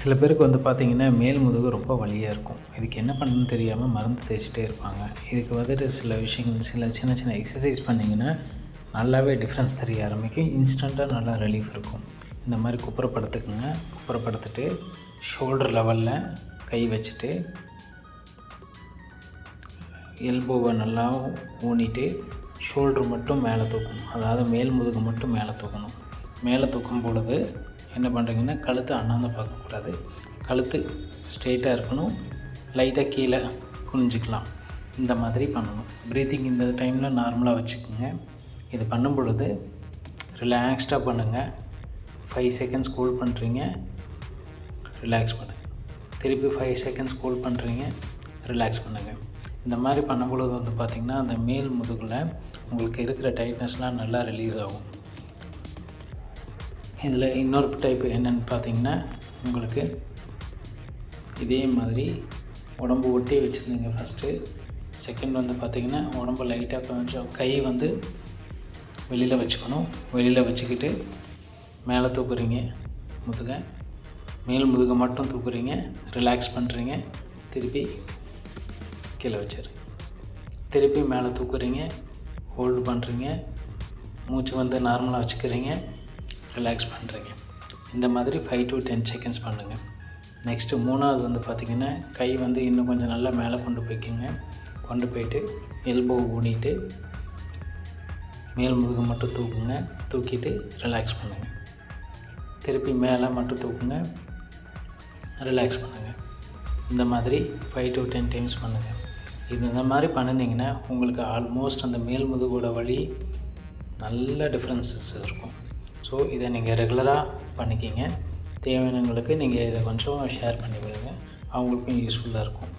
சில பேருக்கு வந்து பார்த்திங்கன்னா மேல் முதுகு ரொம்ப வழியாக இருக்கும். இதுக்கு என்ன பண்ணணும்னு தெரியாமல் மருந்து தேய்ச்சிட்டே இருப்பாங்க. இதுக்கு வந்துட்டு சில விஷயங்கள் சில சின்ன சின்ன எக்ஸசைஸ் பண்ணிங்கன்னா நல்லாவே டிஃப்ரென்ஸ் தெரிய ஆரம்பிக்கும். இன்ஸ்டண்ட்டாக நல்லா ரிலீஃப் இருக்கும். இந்த மாதிரி குப்புறப்படுத்துக்குங்க. குப்புறப்படுத்துட்டு ஷோல்டர் லெவலில் கை வச்சுட்டு எல்போவை நல்லா ஊனிட்டு ஷோல்டர் மட்டும் மேலே தூக்கணும். அதாவது மேல் முதுகு மட்டும் மேலே தூக்கணும். மேலே தூக்கும் பொழுது என்ன பண்ணுறீங்கன்னா கழுத்து அண்ணாந்து பார்க்கக்கூடாது. கழுத்து ஸ்ட்ரெயிட்டாக இருக்கணும். லைட்டாக கீழே குனிஞ்சிக்கலாம். இந்த மாதிரி பண்ணணும். ப்ரீத்திங் இந்த டைமில் நார்மலாக வச்சுக்கோங்க. இது பண்ணும் பொழுது ரிலாக்ஸ்டாக பண்ணுங்கள் ஃபைவ் செகண்ட்ஸ் கூல் பண்ணுறீங்க ரிலாக்ஸ் பண்ணுங்கள் திருப்பி ஃபைவ் செகண்ட்ஸ் கூல் பண்ணுறீங்க ரிலாக்ஸ் பண்ணுங்கள் இந்த மாதிரி பண்ணும்பொழுது வந்து பார்த்திங்கன்னா அந்த மேல் முதுகில் உங்களுக்கு இருக்கிற டைட்னஸ்லாம் நல்லா ரிலீஸ் ஆகும். இதில் இன்னொரு டைப் என்னென்னு பார்த்தீங்கன்னா உங்களுக்கு இதே மாதிரி உடம்பு ஒட்டி வச்சுருந்தீங்க ஃபஸ்ட்டு செகண்ட் வந்து பார்த்திங்கன்னா உடம்பு லைட்டாக கொஞ்சம் கை வந்து வெளியில் வச்சுக்கணும். வெளியில் வச்சுக்கிட்டு மேலே தூக்குறீங்க முதுகை. மேல் முதுகை மட்டும் தூக்குறீங்க ரிலாக்ஸ் பண்ணுறீங்க திருப்பி கீழே வச்சிரு. திருப்பி மேலே தூக்குறீங்க ஹோல்டு பண்ணுறீங்க மூச்சு வந்து நார்மலாக வச்சுக்கிறீங்க. ரிலாக்ஸ் பண்ணுறீங்க இந்த மாதிரி ஃபைவ் டு டென் செகண்ட்ஸ் பண்ணுங்கள் நெக்ஸ்ட்டு மூணாவது வந்து பார்த்திங்கன்னா கை வந்து இன்னும் கொஞ்சம் நல்லா மேலே கொண்டு போய்க்குங்க. கொண்டு போயிட்டு எல்போ ஊனிட்டு மேல் முதுகு மட்டும் தூக்குங்க. தூக்கிட்டு ரிலாக்ஸ் பண்ணுங்கள் திருப்பி மேலே மட்டும் தூக்குங்க. ரிலாக்ஸ் பண்ணுங்கள் இந்த மாதிரி ஃபைவ் டு டென் டைம்ஸ் பண்ணுங்கள் இது இந்த மாதிரி பண்ணினீங்கன்னா உங்களுக்கு ஆல்மோஸ்ட் அந்த மேல் முதுகோட வழி நல்ல டிஃப்ரென்சஸ் இருக்கும். ஸோ இதை நீங்கள் ரெகுலராக பண்ணிக்கிங்க. தேவையானவங்களுக்கு நீங்கள் இதை கொஞ்சம் ஷேர் பண்ணி விடுங்க அவங்களுக்கும் யூஸ்ஃபுல்லாக இருக்கும்.